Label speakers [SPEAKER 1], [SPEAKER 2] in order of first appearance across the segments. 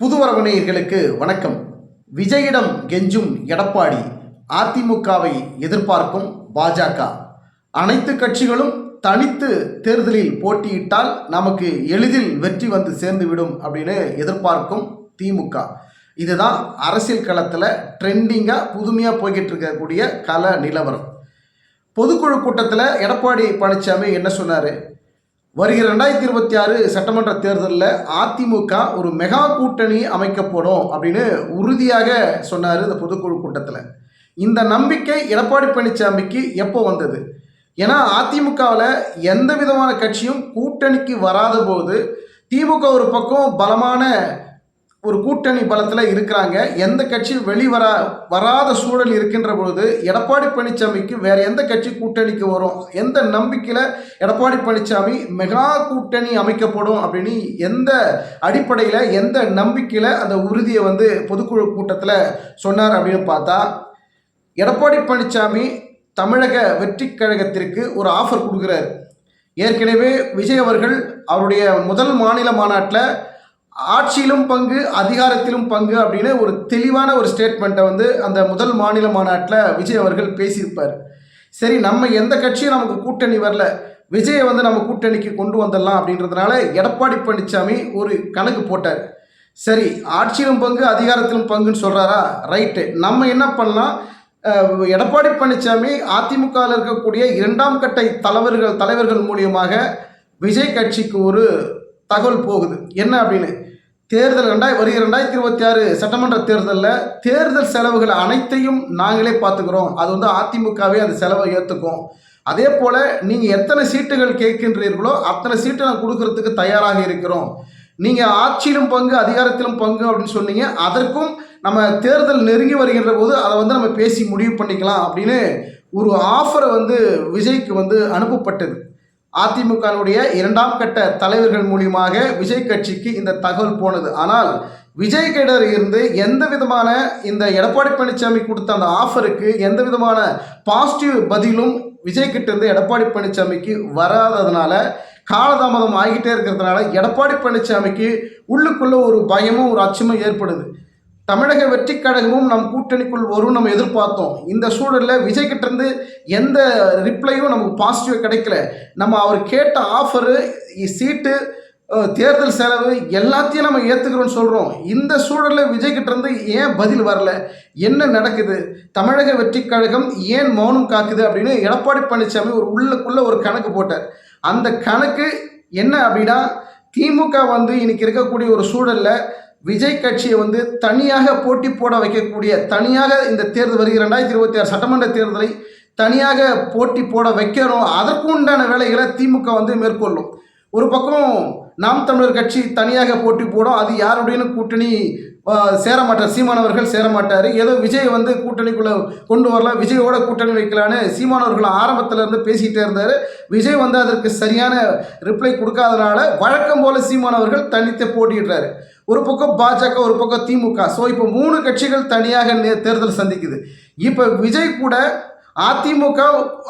[SPEAKER 1] புதுவரவணையர்களுக்கு வணக்கம். விஜயிடம் கெஞ்சும் எடப்பாடி அதிமுகவை எதிர்பார்க்கும் பாஜக. அனைத்து கட்சிகளும் தனித்து தேர்தலில் போட்டியிட்டால் நமக்கு எளிதில் வெற்றி வந்து சேர்ந்துவிடும் அப்படின்னு எதிர்பார்க்கும் திமுக. இதுதான் அரசியல் களத்தில் ட்ரெண்டிங்காக புதுமையாக போய்கிட்டு இருக்கக்கூடிய கல நிலவரம். பொதுக்குழு கூட்டத்தில் எடப்பாடி பழனிசாமி என்ன சொன்னார்? வருகிற ரெண்டாயிரத்தி இருபத்தி ஆறு சட்டமன்ற தேர்தலில் அதிமுக ஒரு மெகா கூட்டணி அமைக்கப்படும் அப்படின்னு உறுதியாக சொன்னார் இந்த பொதுக்குழு கூட்டத்தில். இந்த நம்பிக்கை எடப்பாடி பழனிசாமிக்கு எப்போ வந்தது? ஏன்னா அதிமுகவில் எந்த விதமான கட்சியும் கூட்டணிக்கு வராத போது திமுக ஒரு பக்கம் பலமான ஒரு கூட்டணி பலத்தில் இருக்கிறாங்க. எந்த கட்சியும் வெளிவரா வராத சூழல் இருக்கின்ற பொழுது எடப்பாடி பழனிசாமிக்கு வேற எந்த கட்சி கூட்டணிக்கு வரும்? எந்த நம்பிக்கையில் எடப்பாடி பழனிசாமி மெகா கூட்டணி அமைக்கப்படும் அப்படின்னு எந்த அடிப்படையில் எந்த நம்பிக்கையில் அந்த உறுதியை வந்து பொதுக்குழு கூட்டத்தில் சொன்னார் அப்படின்னு பார்த்தா எடப்பாடி பழனிசாமி தமிழக வெற்றி கழகத்திற்கு ஒரு ஆஃபர் கொடுக்குறாரு. ஏற்கனவே விஜய் அவர்கள் அவருடைய முதல் மாநில மாநாட்டில் ஆட்சியிலும் பங்கு அதிகாரத்திலும் பங்கு அப்படின்னு ஒரு தெளிவான ஒரு ஸ்டேட்மெண்ட்டை வந்து அந்த முதல் மாநில மாநாட்டில் விஜய் அவர்கள் பேசியிருப்பார். சரி நம்ம எந்த கட்சியும் நமக்கு கூட்டணி வரல. விஜயை வந்து நம்ம கூட்டணிக்கு கொண்டு வந்துடலாம் அப்படின்றதுனால எடப்பாடி பழனிசாமி ஒரு கணக்கு போட்டார். சரி ஆட்சியிலும் பங்கு அதிகாரத்திலும் பங்குன்னு சொல்கிறாரா ரைட்டு. நம்ம என்ன பண்ணலாம்? எடப்பாடி பழனிசாமி அதிமுகவில் இருக்கக்கூடிய இரண்டாம் கட்டை தலைவர்கள் தலைவர்கள் மூலியமாக விஜய் கட்சிக்கு ஒரு தகவல் போகுது. என்ன அப்படின்னு? தேர்தல் ரெண்டாய் வருகிற ரெண்டாயிரத்தி இருபத்தி ஆறு சட்டமன்ற தேர்தலில் தேர்தல் செலவுகள் அனைத்தையும் நாங்களே பார்த்துக்கிறோம். அது வந்து அதிமுகவே அந்த செலவை ஏற்றுக்கும் அதே போல் நீங்கள் எத்தனை சீட்டுகள் கேட்கின்றீர்களோ அத்தனை சீட்டை நான் கொடுக்கறதுக்கு தயாராக இருக்கிறோம். நீங்கள் ஆட்சியிலும் பங்கு அதிகாரத்திலும் பங்கு அப்படின்னு சொன்னீங்க. அதற்கும் நம்ம தேர்தல் நெருங்கி வருகின்ற போது அதை வந்து நம்ம பேசி முடிவு பண்ணிக்கலாம் அப்படின்னு ஒரு ஆஃபரை வந்து விஜய்க்கு வந்து அனுப்பப்பட்டது. அதிமுகனுடைய இரண்டாம் கட்ட தலைவர்கள் மூலியமாக விஜய் கட்சிக்கு இந்த தகவல் போனது. ஆனால் விஜய் கேடர் இருந்து எந்த விதமான இந்த எடப்பாடி பழனிசாமி கொடுத்த அந்த ஆஃபருக்கு எந்த விதமான பாசிட்டிவ் பதிலும் விஜய் கிட்ட இருந்து எடப்பாடி பழனிசாமிக்கு வராததுனால காலதாமதம் ஆகிட்டே இருக்கிறதுனால எடப்பாடி பழனிசாமிக்கு உள்ளுக்குள்ள ஒரு பயமும் ஒரு அச்சமும் ஏற்படுது. தமிழக வெற்றிக் கழகமும் நம் கூட்டணிக்குள் வரும் நம்ம எதிர்பார்த்தோம். இந்த சூழலில் விஜய் இருந்து எந்த ரிப்ளையும் நமக்கு பாசிட்டிவ் கிடைக்கல. நம்ம அவர் கேட்ட ஆஃபரு சீட்டு தேர்தல் செலவு எல்லாத்தையும் நம்ம ஏற்றுக்கிறோம்னு சொல்கிறோம் இந்த சூழலில் விஜய் இருந்து ஏன் பதில் வரல? என்ன நடக்குது? தமிழக வெற்றிக் கழகம் ஏன் மௌனம் காக்குது அப்படின்னு எடப்பாடி பழனிசாமி ஒரு உள்ளுக்குள்ளே ஒரு கணக்கு போட்டார். அந்த கணக்கு என்ன அப்படின்னா திமுக வந்து இன்னைக்கு இருக்கக்கூடிய ஒரு சூழலில் விஜய் கட்சியை வந்து தனியாக போட்டி போட வைக்கக்கூடிய தனியாக இந்த தேர்தல் வருகிற ரெண்டாயிரத்தி இருபத்தி ஆறு சட்டமன்ற தேர்தலை தனியாக போட்டி போட வைக்கணும் அதற்கு உண்டான வேலைகளை திமுக வந்து மேற்கொள்ளும். ஒரு பக்கம் நாம் தமிழர் கட்சி தனியாக போட்டி போடும். அது யாருடைய கூட்டணி சேரமாட்டார். சேர மாட்டார் சீமானவர்கள் சேர மாட்டார் ஏதோ விஜய் வந்து கூட்டணிக்குள்ளே கொண்டு வரலாம் விஜயோட கூட்டணி வைக்கலான்னு சீமானவர்கள் ஆரம்பத்தில் இருந்து பேசிகிட்டே இருந்தார். விஜய் வந்து அதற்கு சரியான ரிப்ளை கொடுக்காதனால வழக்கம் போல் சீமானவர்கள் தனித்து போட்டிடுறாரு ஒரு பக்கம் பாஜக ஒரு பக்கம் திமுக. ஸோ இப்போ மூணு கட்சிகள் தனியாக நே- தேர்தல் சந்திக்குது. இப்போ விஜய் கூட அதிமுக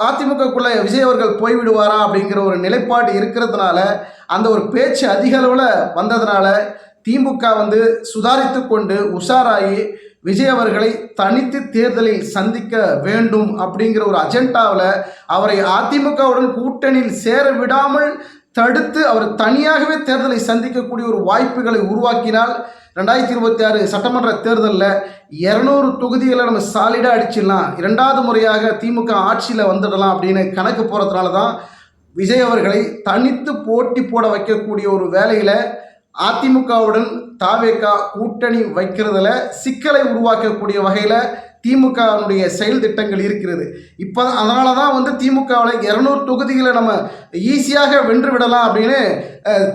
[SPEAKER 1] அதிமுகக்குள்ளே விஜய் அவர்கள் போய்விடுவாரா அப்படிங்கிற ஒரு நிலைப்பாடு இருக்கிறதுனால அந்த ஒரு பேச்சு அதிக அளவில் வந்ததுனால திமுக வந்து சுதாரித்து கொண்டு உஷாராகி விஜய் அவர்களை தனித்து தேர்தலில் சந்திக்க வேண்டும் அப்படிங்கிற ஒரு அஜெண்டாவில் அவரை அதிமுகவுடன் கூட்டணியில் சேர விடாமல் தடுத்து அவர் தனியாகவே தேர்தலை சந்திக்கக்கூடிய ஒரு வாய்ப்புகளை உருவாக்கினால் ரெண்டாயிரத்தி இருபத்தி ஆறு சட்டமன்ற தேர்தலில் இரநூறு தொகுதிகளை நம்ம சாலிடாக அடிச்சிடலாம். இரண்டாவது முறையாக திமுக ஆட்சியில் வந்துடலாம் அப்படின்னு கணக்கு போகிறதுனால தான் விஜய் அவர்களை தனித்து போட்டி போட வைக்கக்கூடிய ஒரு வேலையில் அதிமுகவுடன் தாவேக்கா கூட்டணி வைக்கிறதுல சிக்கலை உருவாக்கக்கூடிய வகையில் திமுகவினுடைய செயல் திட்டங்கள் இருக்கிறது. இப்போ அதனால தான் வந்து திமுகவில் இரநூறு தொகுதிகளை நம்ம ஈஸியாக வென்று விடலாம் அப்படின்னு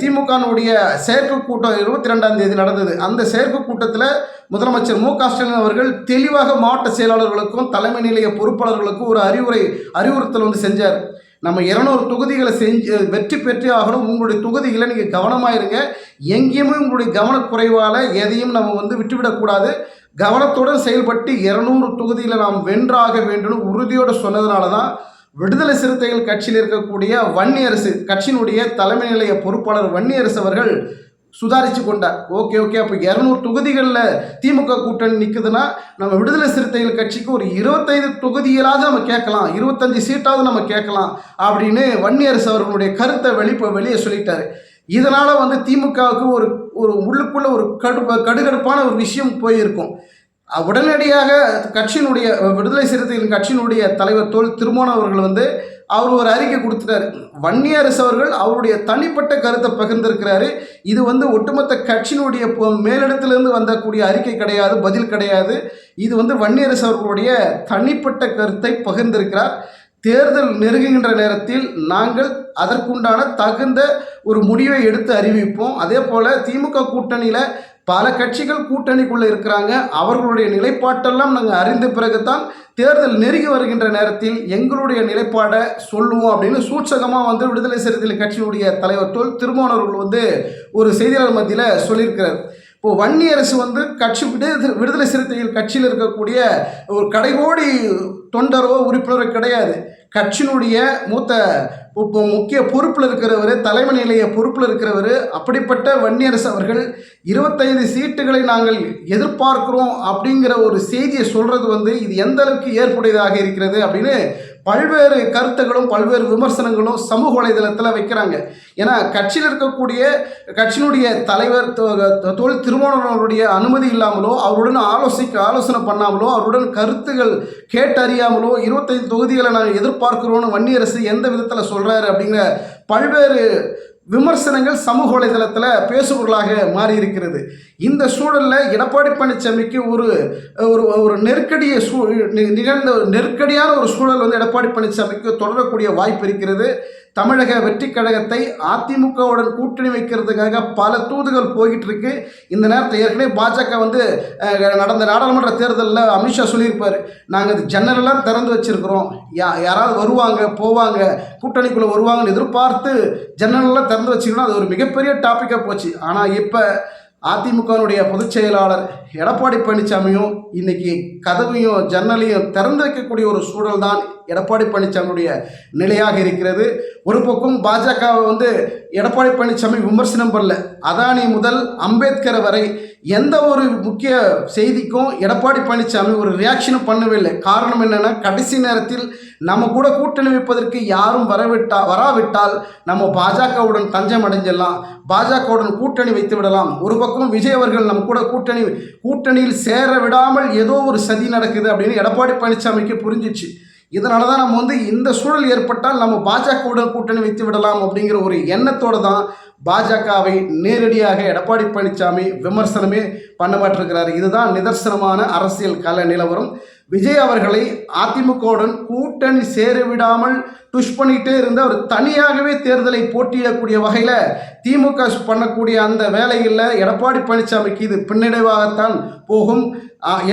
[SPEAKER 1] திமுகனுடைய திமுகவினுடைய கூட்டம் இருபத்தி ரெண்டாம் தேதி நடந்தது. அந்த செயற்கு கூட்டத்தில் முதலமைச்சர் மு க ஸ்டாலின் அவர்கள் தெளிவாக மாவட்ட செயலாளர்களுக்கும் தலைமை நிலைய பொறுப்பாளர்களுக்கும் ஒரு அறிவுரை அறிவுறுத்தல் வந்து செஞ்சார். நம்ம இரநூறு தொகுதிகளை செஞ்சு வெற்றி பெற்றே ஆகணும். உங்களுடைய தொகுதிகளை நீங்கள் கவனமாக இருங்க. எங்கேயுமே உங்களுடைய கவனக்குறைவால் எதையும் நம்ம வந்து விட்டுவிடக்கூடாது. கவனத்துடன் செயல்பட்டு இருநூறு தொகுதியில் நாம் வென்றாக வேண்டும் உறுதியோடு சொன்னதுனால தான் விடுதலை சிறுத்தைகள் கட்சியில் இருக்கக்கூடிய வன்னியரசு கட்சியினுடைய தலைமை நிலைய பொறுப்பாளர் வன்னியரசு அவர்கள் சுதாரித்து கொண்டார். Okay okay. அப்போ இரநூறு தொகுதிகளில் திமுக கூட்டணி நிற்குதுன்னா நம்ம விடுதலை சிறுத்தைகள் கட்சிக்கு ஒரு இருபத்தைந்து தொகுதிகளாவது நம்ம கேட்கலாம். இருபத்தஞ்சு சீட்டாவது நம்ம கேட்கலாம் அப்படின்னு வன்னியரசு அவர்களுடைய கருத்தை வெளிப்ப வெளியே சொல்லிட்டாரு. இதனால் வந்து திமுகவுக்கு ஒரு ஒரு உள்ளுக்குள்ள ஒரு கடு கடுகடுப்பான ஒரு விஷயம் போயிருக்கும். உடனடியாக கட்சியினுடைய விடுதலை சிறுத்தைகள் கட்சியினுடைய தலைவர் தோல் திருமோன் அவர்கள் வந்து அவர் ஒரு அறிக்கை கொடுத்துட்டாரு. வன்னியரசு அவர்கள் அவருடைய தனிப்பட்ட கருத்தை பகிர்ந்திருக்கிறாரு. இது வந்து ஒட்டுமொத்த கட்சியினுடைய மேலிடத்திலிருந்து வந்தக்கூடிய அறிக்கை கிடையாது பதில் கிடையாது. இது வந்து வன்னியரசு அவர்களுடைய தனிப்பட்ட கருத்தை பகிர்ந்திருக்கிறார். தேர்தல் நெருங்குகின்ற நேரத்தில் நாங்கள் அதற்குண்டான தகுந்த ஒரு முடிவை எடுத்து அறிவிப்போம். அதே போல் திமுக கூட்டணியில் பல கட்சிகள் கூட்டணிக்குள்ளே இருக்கிறாங்க. அவர்களுடைய நிலைப்பாட்டெல்லாம் நாங்கள் அறிந்த பிறகுதான் தேர்தல் நெருங்கி வருகின்ற நேரத்தில் எங்களுடைய நிலைப்பாடை சொல்லுவோம் அப்படின்னு சூட்சகமாக வந்து விடுதலை சிறுத்தைகள் கட்சியினுடைய தலைவர் தோல் திருமோனவர்கள் வந்து ஒரு செய்தியாளர் மத்தியில் சொல்லியிருக்கிறார். இப்போ வன்னியரசு வந்து கட்சி விடுதலை விடுதலை சிறுத்தைகள் கட்சியில் இருக்கக்கூடிய ஒரு கடைகோடி தொண்டரோ உறுப்பினரோ கிடையாது. கட்சியினுடைய மூத்த இப்போ முக்கிய பொறுப்பில் இருக்கிறவர் தலைமை நிலைய பொறுப்பில் இருக்கிறவர் அப்படிப்பட்ட வன்னியரசு அவர்கள் இருபத்தைந்து சீட்டுகளை நாங்கள் எதிர்பார்க்கிறோம் அப்படிங்கிற ஒரு செய்தியை சொல்கிறது வந்து இது எந்த அளவுக்கு ஏற்புடையதாக இருக்கிறது அப்படின்னு பல்வேறு கருத்துகளும் பல்வேறு விமர்சனங்களும் சமூக வலைதளத்தில் வைக்கிறாங்க. ஏன்னா கட்சியில் இருக்கக்கூடிய கட்சியினுடைய தலைவர் தொழில் திருமணவர்களுடைய அனுமதி இல்லாமலோ அவருடன் ஆலோசிக்க ஆலோசனை பண்ணாமலோ அவருடன் கருத்துகள் கேட்டறியாமலோ இருபத்தைந்து தொகுதிகளை நாங்கள் எதிர்பார்க்கிறோன்னு வன்னியரசு எந்த விதத்தில் சொல்கிறாரு அப்படிங்கிற பல்வேறு விமர்சனங்கள் சமூக வலைதளத்தில் பேசுபொருளாக மாறி இருக்கிறது இந்த சூழலில் எடப்பாடி பழனிசாமிக்கு ஒரு ஒரு ஒரு நெருக்கடிய சூ நிகழ்ந்த நெருக்கடியான ஒரு சூழல் வந்து எடப்பாடி பழனிசாமிக்கு தொடரக்கூடிய வாய்ப்பு இருக்கிறது. தமிழக வெற்றி கழகத்தை அதிமுகவுடன் கூட்டணி வைக்கிறதுக்காக பல தூதுகள் போய்கிட்டு இருக்கு இந்த நேரத்தை ஏற்கனவே பாஜக வந்து நடந்த நாடாளுமன்ற தேர்தலில் அமித்ஷா சொல்லியிருப்பார். நாங்கள் இது ஜன்னலெல்லாம் திறந்து வச்சுருக்கிறோம். யா யாராவது வருவாங்க போவாங்க கூட்டணிக்குள்ளே வருவாங்கன்னு எதிர்பார்த்து ஜன்னலெல்லாம் திறந்து வச்சுக்கணும் அது ஒரு மிகப்பெரிய டாப்பிக்காக போச்சு. ஆனால் இப்போ அதிமுகவினுடைய பொதுச் செயலாளர் எடப்பாடி பழனிசாமியும் இன்னைக்கு கதவையும் ஜன்னலையும் திறந்து வைக்கக்கூடிய ஒரு சூழல் தான் எடப்பாடி பழனிசாமியுடைய நிலையாக இருக்கிறது. ஒரு பக்கம் பாஜகவை வந்து எடப்பாடி பழனிசாமி விமர்சனம் பண்ணல. அதானி முதல் அம்பேத்கர் வரை எந்த ஒரு முக்கிய செய்திக்கும் எடப்பாடி பழனிசாமி ஒரு ரியாக்ஷனும் பண்ணவே இல்லை காரணம் என்னென்னா கடைசி நேரத்தில் நம்ம கூட கூட்டணி வைப்பதற்கு யாரும் வரவிட்டா வராவிட்டால் நம்ம பாஜகவுடன் தஞ்சம் அடைஞ்சிடலாம் பாஜகவுடன் கூட்டணி வைத்து விடலாம் ஒரு பக்கம் விஜய் அவர்கள் நம்ம கூட கூட்டணி கூட்டணியில் சேர விடாமல் ஏதோ ஒரு சதி நடக்குது அப்படின்னு எடப்பாடி பழனிசாமிக்கு புரிஞ்சிச்சு. இதனால தான் நம்ம வந்து இந்த சூழல் ஏற்பட்டால் நம்ம பாஜகவுடன் கூட்டணி வைத்து விடலாம் அப்படிங்கிற ஒரு எண்ணத்தோடு தான் பாஜகவை நேரடியாக எடப்பாடி பழனிசாமி விமர்சனமே பண்ண மாட்டிருக்கிறாரு. இதுதான் நிதர்சனமான அரசியல் கல நிலவரம் விஜய் அவர்களை அதிமுகவுடன் கூட்டணி சேர விடாமல் புஷ் பண்ணிகிட்டே இருந்த அவர் தனியாகவே தேர்தலை போட்டியிடக்கூடிய வகையில் திமுக பண்ணக்கூடிய அந்த வேலைகளில் எடப்பாடி பழனிசாமிக்கு இது பின்னடைவாகத்தான் போகும்.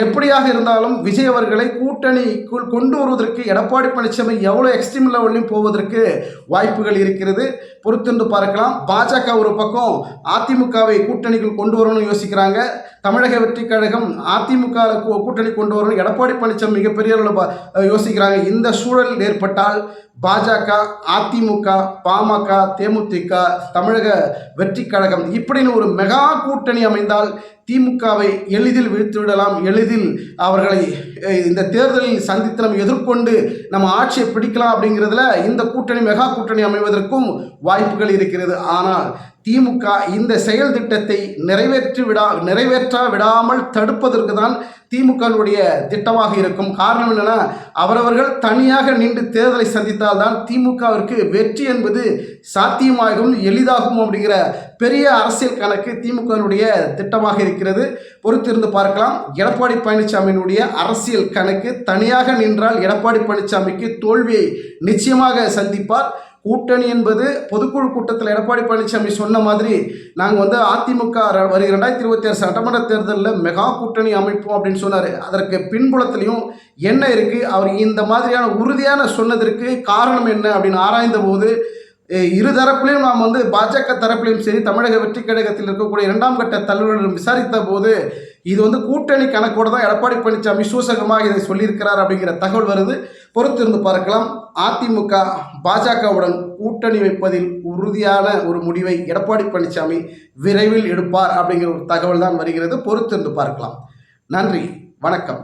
[SPEAKER 1] எப்படியாக இருந்தாலும் விஜய் அவர்களை கூட்டணிக்குள் கொண்டு வருவதற்கு எடப்பாடி பழனிசாமி எவ்வளோ எக்ஸ்ட்ரீம் லெவல்லையும் போவதற்கு வாய்ப்புகள் இருக்கிறது. பொறுத்திருந்து பார்க்கலாம். பாஜக ஒரு பக்கம் அதிமுகவை கூட்டணிக்குள் கொண்டு வரணும்னு யோசிக்கிறாங்க. தமிழக வெற்றி கழகம் அதிமுக கூட்டணி கொண்டு வரணும் எடப்பாடி பழனிசாமி மிகப்பெரிய அளவில் யோசிக்கிறாங்க. இந்த சூழல் ஏற்பட்டால் பாஜக அதிமுக பாமக தேமுதிக தமிழக வெற்றி கழகம் இப்படின்னு ஒரு மெகா கூட்டணி அமைந்தால் திமுகவை எளிதில் வீழ்த்து விடலாம் எளிதில் அவர்களை இந்த தேர்தலில் சந்தித்து நம்ம எதிர்கொண்டு நம்ம ஆட்சியை பிடிக்கலாம் அப்படிங்கிறதுல இந்த கூட்டணி மெகா கூட்டணி அமைவதற்கும் வாய்ப்புகள் இருக்கிறது. ஆனால் திமுக இந்த செயல் திட்டத்தை நிறைவேற்றி விடா நிறைவேற்றா விடாமல் தடுப்பதற்கு தான் திமுகவுடைய திட்டமாக இருக்கும். காரணம் என்னென்னா அவரவர்கள் தனியாக நின்று தேர்தலை சந்தித்தால்தான் திமுகவிற்கு வெற்றி என்பது சாத்தியமாகும் எளிதாகும் அப்படிங்கிற பெரிய அரசியல் கணக்கு திமுகவினுடைய திட்டமாக இருக்கிறது. பொறுத்திருந்து பார்க்கலாம். எடப்பாடி பழனிசாமியினுடைய அரசியல் கணக்கு தனியாக நின்றால் எடப்பாடி பழனிசாமிக்கு தோல்வியை நிச்சயமாக சந்திப்பார். கூட்டணி என்பது பொதுக்குழு கூட்டத்தில் எடப்பாடி பழனிசாமி சொன்ன மாதிரி நாங்கள் வந்து அதிமுக வருகிற ரெண்டாயிரத்தி இருபத்தி ஆறு சட்டமன்ற தேர்தலில் மெகா கூட்டணி அமைப்போம் அப்படின்னு சொன்னார். அதற்கு பின்புலத்திலையும் என்ன இருக்குது அவர் இந்த மாதிரியான உறுதியான சொன்னதற்கு காரணம் என்ன அப்படின்னு ஆராய்ந்த போது இரு தரப்புலையும் நாம் வந்து பாஜக தரப்புலையும் சரி தமிழக வெற்றி கழகத்தில் இருக்கக்கூடிய இரண்டாம் கட்ட தலைவர்களிடம் விசாரித்த போது இது வந்து கூட்டணி கணக்கோடு தான் எடப்பாடி பழனிசாமி சூசகமாக இதை சொல்லியிருக்கிறார் அப்படிங்கிற தகவல் வருது. பொறுத்திருந்து பார்க்கலாம். அதிமுக பாஜகவுடன் கூட்டணி வைப்பதில் உறுதியான ஒரு முடிவை எடப்பாடி பழனிசாமி விரைவில் எடுப்பார் அப்படிங்கிற ஒரு தகவல் தான் வருகிறது. பொறுத்திருந்து பார்க்கலாம். நன்றி. வணக்கம்.